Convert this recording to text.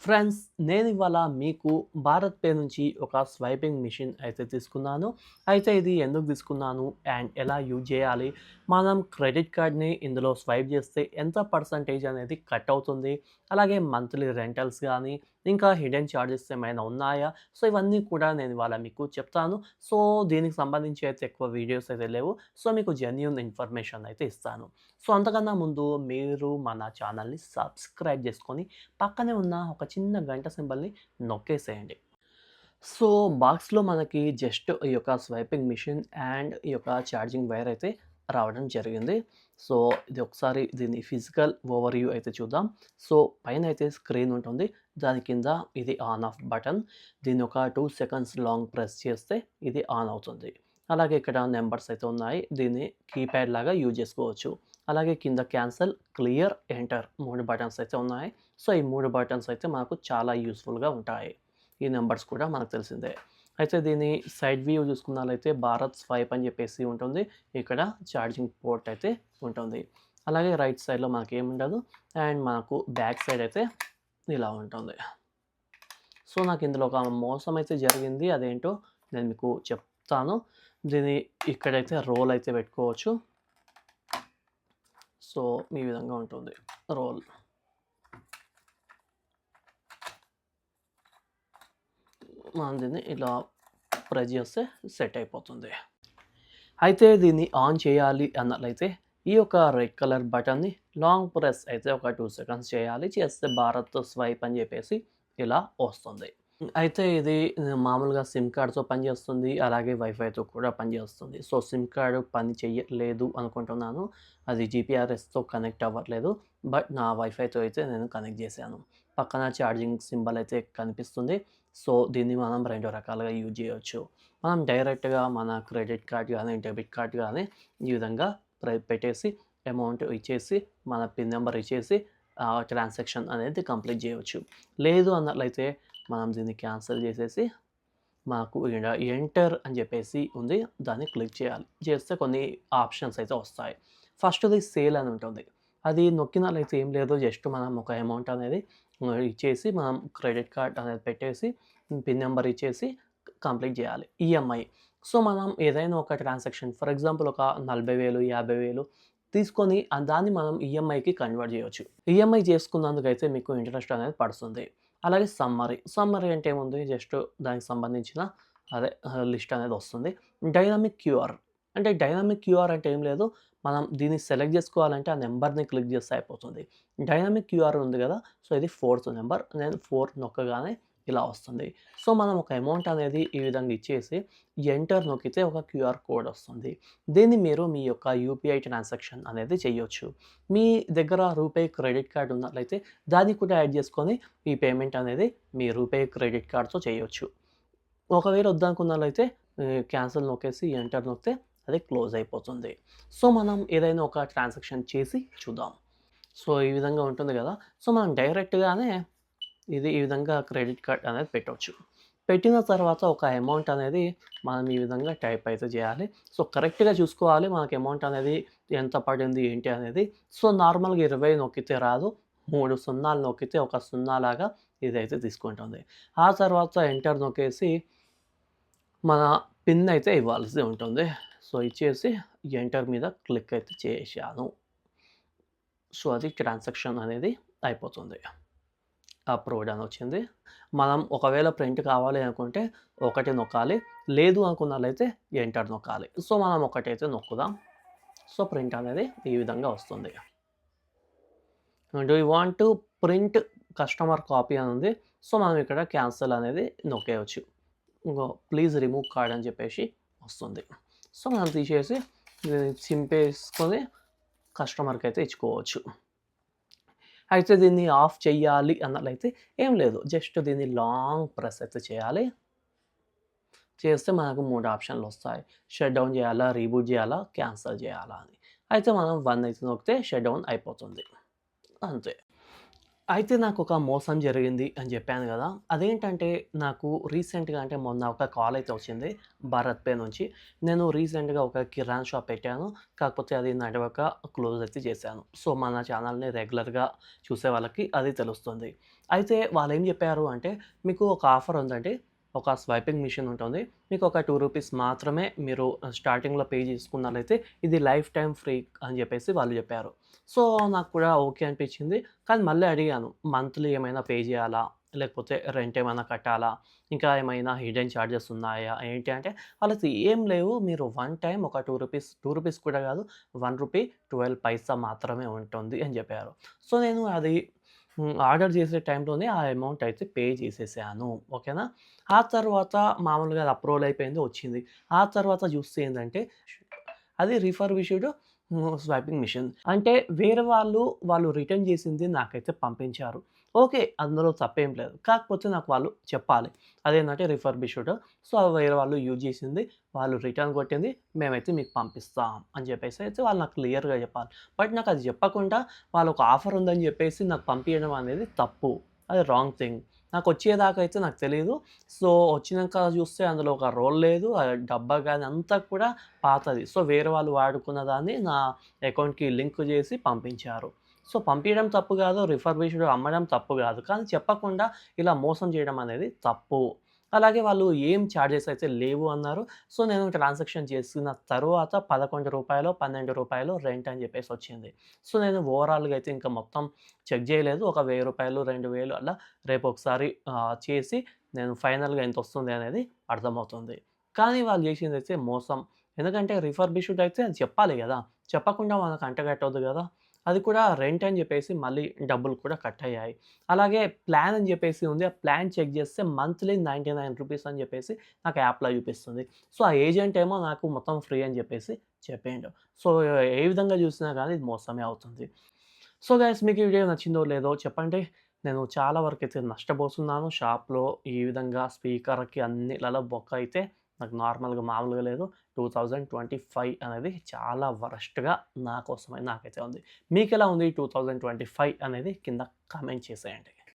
Friends, నేను ఇవాళ మీకు భారత్ పే నుంచి ఒక స్వైపింగ్ మిషన్ అయితే తీసుకున్నాను. అయితే ఇది ఎందుకు తీసుకున్నాను అండ్ ఎలా యూజ్ చేయాలి? మనం క్రెడిట్ కార్డ్ని ఇందులో స్వైప్ చేస్తే ఎంత పర్సంటేజ్ అనేది కట్ అవుతుంది? అలాగే మంత్లీ రెంటల్స్ కానీ ఇంకా హిడెన్ ఛార్జెస్ ఏమైనా ఉన్నాయా? సో ఇవన్నీ కూడా నేను ఇవాళ మీకు చెప్తాను. సో దీనికి సంబంధించి అయితే ఎక్కువ వీడియోస్ అయితే లేవు. సో మీకు జెన్యున్ ఇన్ఫర్మేషన్ అయితే ఇస్తాను. సో అంతకన్నా ముందు మీరు మన ఛానల్ని సబ్స్క్రైబ్ చేసుకొని పక్కనే ఉన్న ఒక చిన్న గంట సింబల్ని నొక్కేసేయండి. సో బాక్స్లో మనకి జస్ట్ ఈ యొక్క స్వైపింగ్ మిషన్ అండ్ ఈ యొక్క ఛార్జింగ్ వైర్ అయితే రావడం జరిగింది. సో ఇది ఒకసారి దీని ఫిజికల్ ఓవర్ వ్యూ అయితే చూద్దాం. సో పైన అయితే స్క్రీన్ ఉంటుంది. దాని కింద ఇది ఆన్ ఆఫ్ బటన్. దీన్ని ఒక టూ సెకండ్స్ లాంగ్ ప్రెస్ చేస్తే ఇది ఆన్ అవుతుంది. అలాగే ఇక్కడ నెంబర్స్ అయితే ఉన్నాయి. దీన్ని కీప్యాడ్ లాగా యూజ్ చేసుకోవచ్చు. అలాగే కింద క్యాన్సల్ క్లియర్ ఎంటర్ మూడు బటన్స్ అయితే ఉన్నాయి. సో ఈ మూడు బటన్స్ అయితే మనకు చాలా యూస్ఫుల్గా ఉంటాయి. ఈ నెంబర్స్ కూడా మనకు తెలిసిందే. అయితే దీని సైడ్ వ్యూ చూసుకున్నట్లయితే భారత్ స్వైప్ అని చెప్పేసి ఉంటుంది. ఇక్కడ ఛార్జింగ్ పోర్ట్ అయితే ఉంటుంది. అలాగే రైట్ సైడ్లో మనకి ఏముండదు అండ్ మనకు బ్యాక్ సైడ్ అయితే ఇలా ఉంటుంది. సో నాకు ఇందులో ఒక మోసం అయితే జరిగింది. అదేంటో నేను మీకు చెప్తాను. దీని ఇక్కడైతే రోల్ అయితే పెట్టుకోవచ్చు. సో ఈ విధంగా ఉంటుంది. రోల్. మనం దీన్ని ఇలా ప్రెస్ చేస్తే సెట్ అయిపోతుంది. అయితే దీన్ని ఆన్ చేయాలి అన్నట్లయితే ఈ యొక్క రెడ్ కలర్ బటన్ని లాంగ్ ప్రెస్ అయితే ఒక టూ సెకండ్స్ చేయాలి. చేస్తే భారత్ స్వైప్ అని చెప్పేసి ఇలా వస్తుంది. అయితే ఇది మామూలుగా సిమ్ కార్డ్తో పనిచేస్తుంది అలాగే వైఫైతో కూడా పనిచేస్తుంది సో సిమ్ కార్డ్ పని చేయలేదు అనుకుంటున్నాను. అది జీపీఆర్ఎస్తో కనెక్ట్ అవ్వట్లేదు. బట్ నా వైఫైతో అయితే నేను కనెక్ట్ చేశాను. పక్కన ఛార్జింగ్ సింబల్ అయితే కనిపిస్తుంది. సో దీన్ని మనం రెండు రకాలుగా యూజ్ చేయవచ్చు మనం డైరెక్ట్గా మన క్రెడిట్ కార్డ్ కానీ డెబిట్ కార్డ్ కానీ ఈ విధంగా ప్ర- పెట్టేసి అమౌంట్ ఇచ్చేసి మన పిన్ నెంబర్ ఇచ్చేసి ట్రాన్సాక్షన్ అనేది కంప్లీట్ చేయవచ్చు లేదు అన్నట్లయితే మనం దీన్ని క్యాన్సిల్ చేసేసి మాకు ఎంటర్ అని చెప్పేసి ఉంది. దాన్ని క్లిక్ చేయాలి. చేస్తే కొన్ని ఆప్షన్స్ అయితే వస్తాయి. ఫస్ట్ది సేల్ అని ఉంటుంది. అది నొక్కినట్లయితే ఏం లేదు. జస్ట్ మనం ఒక అమౌంట్ అనేది ఇచ్చేసి మనం క్రెడిట్ కార్డ్ అనేది పెట్టేసి పిన్ నెంబర్ ఇచ్చేసి కంప్లీట్ చేయాలి. ఈఎంఐ. సో మనం ఏదైనా ఒక ట్రాన్సాక్షన్ ఫర్ ఎగ్జాంపుల్ ఒక నలభై వేలు యాభై వేలు తీసుకొని దాన్ని మనం ఈఎంఐకి కన్వర్ట్ చేయవచ్చు ఈఎంఐ చేసుకున్నందుకైతే మీకు ఇంట్రెస్ట్ అనేది పడుతుంది. అలాగే సమ్మరీ. సమ్మరీ అంటే ఏముంది జస్ట్ దానికి సంబంధించిన అదే లిస్ట్ అనేది వస్తుంది. Dynamic QR. అంటే డైనామిక్ క్యూఆర్ అంటే ఏం లేదు. మనం దీన్ని సెలెక్ట్ చేసుకోవాలంటే ఆ నెంబర్ని క్లిక్ చేస్తే అయిపోతుంది. డైనామిక్ క్యూఆర్ ఉంది కదా సో ఇది ఫోర్త్ నెంబర్. నేను ఫోర్ నొక్కగానే ఇలా వస్తుంది. సో మనం ఒక అమౌంట్ అనేది ఈ విధంగా ఇచ్చేసి ఎంటర్ నొక్కితే ఒక క్యూఆర్ కోడ్ వస్తుంది. దీన్ని మీరు మీ యొక్క యూపీఐ ట్రాన్సాక్షన్ అనేది చేయొచ్చు. మీ దగ్గర రూపే క్రెడిట్ కార్డ్ ఉన్నట్లయితే దాన్ని కూడా యాడ్ చేసుకొని ఈ పేమెంట్ అనేది మీ రూపే క్రెడిట్ కార్డ్తో చేయొచ్చు. ఒకవేళ వద్దనుకున్నట్లయితే క్యాన్సిల్ నొక్కేసి ఎంటర్ నొక్కితే అది క్లోజ్ అయిపోతుంది. సో మనం ఏదైనా ఒక ట్రాన్సాక్షన్ చేసి చూద్దాం. సో ఈ విధంగా ఉంటుంది కదా. సో మనం డైరెక్ట్గానే ఇది ఈ విధంగా క్రెడిట్ కార్డ్ అనేది పెట్టవచ్చు పెట్టిన తర్వాత ఒక అమౌంట్ అనేది మనం ఈ విధంగా టైప్ అయితే చేయాలి. సో కరెక్ట్గా చూసుకోవాలి మనకి అమౌంట్ అనేది ఎంత పడింది ఏంటి అనేది. సో నార్మల్గా ఇరవై నొక్కితే రాదు మూడు సున్నాలు నొక్కితే ఒక సున్నా లాగా ఇదైతే తీసుకుంటుంది. ఆ తర్వాత ఎంటర్ నొక్కేసి మన పిన్ అయితే ఇవ్వాల్సి ఉంటుంది. సో ఇచ్చేసి ఎంటర్ మీద క్లిక్ అయితే చేశాను. సో అది ట్రాన్సాక్షన్ అనేది అయిపోతుంది. అప్రూవ్డ్ అని వచ్చింది. మనం ఒకవేళ ప్రింట్ కావాలి అనుకుంటే ఒకటి నొక్కాలి. లేదు అనుకున్నట్లయితే ఎంటర్ నొక్కాలి. సో మనం ఒకటైతే నొక్కుదాం. సో ప్రింట్ అనేది ఈ విధంగా వస్తుంది. Do you want to print customer copy అని ఉంది. సో మనం ఇక్కడ క్యాన్సిల్ అనేది నొక్కేయచ్చు. ఇంకో ప్లీజ్ రిమూవ్ కార్డ్ అని చెప్పేసి వస్తుంది. సో మనం తీసేసి దీన్ని చింపేసుకొని కస్టమర్కి అయితే ఇచ్చుకోవచ్చు. అయితే దీన్ని ఆఫ్ చేయాలి అన్నట్లయితే ఏం లేదు. జస్ట్ దీన్ని లాంగ్ ప్రెస్ అయితే చేయాలి. చేస్తే మనకు మూడు ఆప్షన్లు వస్తాయి. షట్ డౌన్ చేయాలా? రీబూట్ చేయాలా? క్యాన్సల్ చేయాలా అని. అయితే మనం వన్ అయితే నొక్కితే షట్ డౌన్ అయిపోతుంది. అంతే. అయితే నాకు ఒక మోసం జరిగింది అని చెప్పాను కదా. అదేంటంటే నాకు రీసెంట్గా అంటే మొన్న ఒక కాల్ అయితే వచ్చింది భారత్ పే నుంచి. నేను రీసెంట్గా ఒక కిరాణా షాప్ పెట్టాను. కాకపోతే అది నడవక క్లోజ్ అయితే చేశాను. సో మన ఛానల్ని రెగ్యులర్గా చూసే వాళ్ళకి అది తెలుస్తుంది. అయితే వాళ్ళు ఏం చెప్పారు అంటే, "మీకు ఒక ఆఫర్ ఉందండి. ఒక స్వైపింగ్ మిషన్ ఉంటుంది. మీకు ఒక టూ రూపీస్ మాత్రమే మీరు స్టార్టింగ్‌లో పే చేసుకున్నట్లయితే ఇది లైఫ్ టైం ఫ్రీ" అని చెప్పేసి వాళ్ళు చెప్పారు. సో, నాకు కూడా ఓకే అనిపించింది. కానీ మళ్ళీ అడిగాను. మంత్లీ ఏమైనా పే చేయాలా? లేకపోతే రెంట్ ఏమైనా కట్టాలా? ఇంకా ఏమైనా హిడెన్ చార్జెస్ ఉన్నాయా? ఏంటి అంటే వాళ్ళకి ఏం లేవు. మీరు వన్ టైం ఒక టూ రూపీస్ టూ రూపీస్ కూడా కాదు. వన్ రూపీ ట్వెల్వ్ పైసా మాత్రమే ఉంటుంది అని చెప్పారు. సో, నేను అది ఆర్డర్ చేసే టైంలోనే ఆ అమౌంట్ అయితే పే చేసేసాను. ఓకేనా? ఆ తర్వాత మామూలుగా అది అప్రూవల్ అయిపోయింది. వచ్చింది. ఆ తర్వాత చూస్తే ఏంటంటే అది రిఫర్బిష్డ్ స్వైపింగ్ మిషన్. అంటే వేరే వాళ్ళు, వాళ్ళు రిటర్న్ చేసింది నాకైతే పంపించారు. ఓకే. అందులో తప్పేం లేదు. కాకపోతే నాకు వాళ్ళు చెప్పాలి. అదేంటంటే రిఫర్బిష్డ్. సో, వేరే వాళ్ళు యూజ్ చేసింది వాళ్ళు రిటర్న్ కొట్టింది మేమైతే మీకు పంపిస్తాం అని చెప్పేసి అయితే వాళ్ళు నాకు క్లియర్‌గా చెప్పాలి. బట్ నాకు అది చెప్పకుండా వాళ్ళు ఒక ఆఫర్ ఉందని చెప్పేసి నాకు పంపించడం అనేది తప్పు. అది రాంగ్ థింగ్. నాకు వచ్చేదాకా అయితే నాకు తెలియదు సో, వచ్చినంక చూస్తే అందులో ఒక రోల్ లేదు. డబ్బా కానీ అంతా కూడా పాతది. సో, వేరే వాళ్ళు వాడుకున్న దాన్ని నా అకౌంట్‌కి లింక్ చేసి పంపించారు. సో, పంపించడం తప్పు కాదు. రిఫర్బిష్డ్ అమ్మడం తప్పు కాదు. కానీ చెప్పకుండా ఇలా మోసం చేయడం అనేది తప్పు. అలాగే వాళ్ళు ఏం చార్జెస్ అయితే లేవు అన్నారు. సో, నేను ట్రాన్సాక్షన్ చేసిన తర్వాత పదకొండు రూపాయలు పన్నెండు రూపాయలు రెంట్ అని చెప్పేసి వచ్చింది. సో, నేను ఓవరాల్‌గా అయితే ఇంకా మొత్తం చెక్ చేయలేదు. ఒక వెయ్యి రూపాయలు రెండు వేలు అలా రేపు ఒకసారి చేసి నేను ఫైనల్‌గా ఎంత వస్తుంది అనేది అర్థమవుతుంది. కానీ వాళ్ళు చేసింది అయితే మోసం. ఎందుకంటే రిఫర్బిష్డ్ అయితే చెప్పాలి కదా! చెప్పకుండా మనకు అంటగట్టవద్దు కదా! అది కూడా రెంట్ అని చెప్పేసి మళ్ళీ డబ్బులు కూడా కట్ అయ్యాయి. అలాగే ప్లాన్ అని చెప్పేసి ఉంది. ఆ ప్లాన్ చెక్ చేస్తే మంత్లీ నైన్టీ నైన్ రూపీస్ అని చెప్పేసి నాకు యాప్‌లో చూపిస్తుంది. సో, ఆ ఏజెంట్ ఏమో నాకు మొత్తం ఫ్రీ అని చెప్పేసి చెప్పిండు. సో, ఏ విధంగా చూసినా కానీ ఇది మోసమే అవుతుంది. సో, గైస్ మీకు ఈ వీడియో నచ్చిందో లేదో చెప్పండి. నేను చాలా వరకైతే నష్టపోతున్నాను. షాప్‌లో ఈ విధంగా స్పీకర్‌కి అన్నిలలో బొక్క అయితే నాకు నార్మల్‌గా మామూలుగా లేదు. 2025 అనేది చాలా వరస్ట్‌గా నా కోసమే నాకైతే ఉంది. మీకు ఎలా ఉంది 2025 అనేది కింద కామెంట్ చేసేయండి.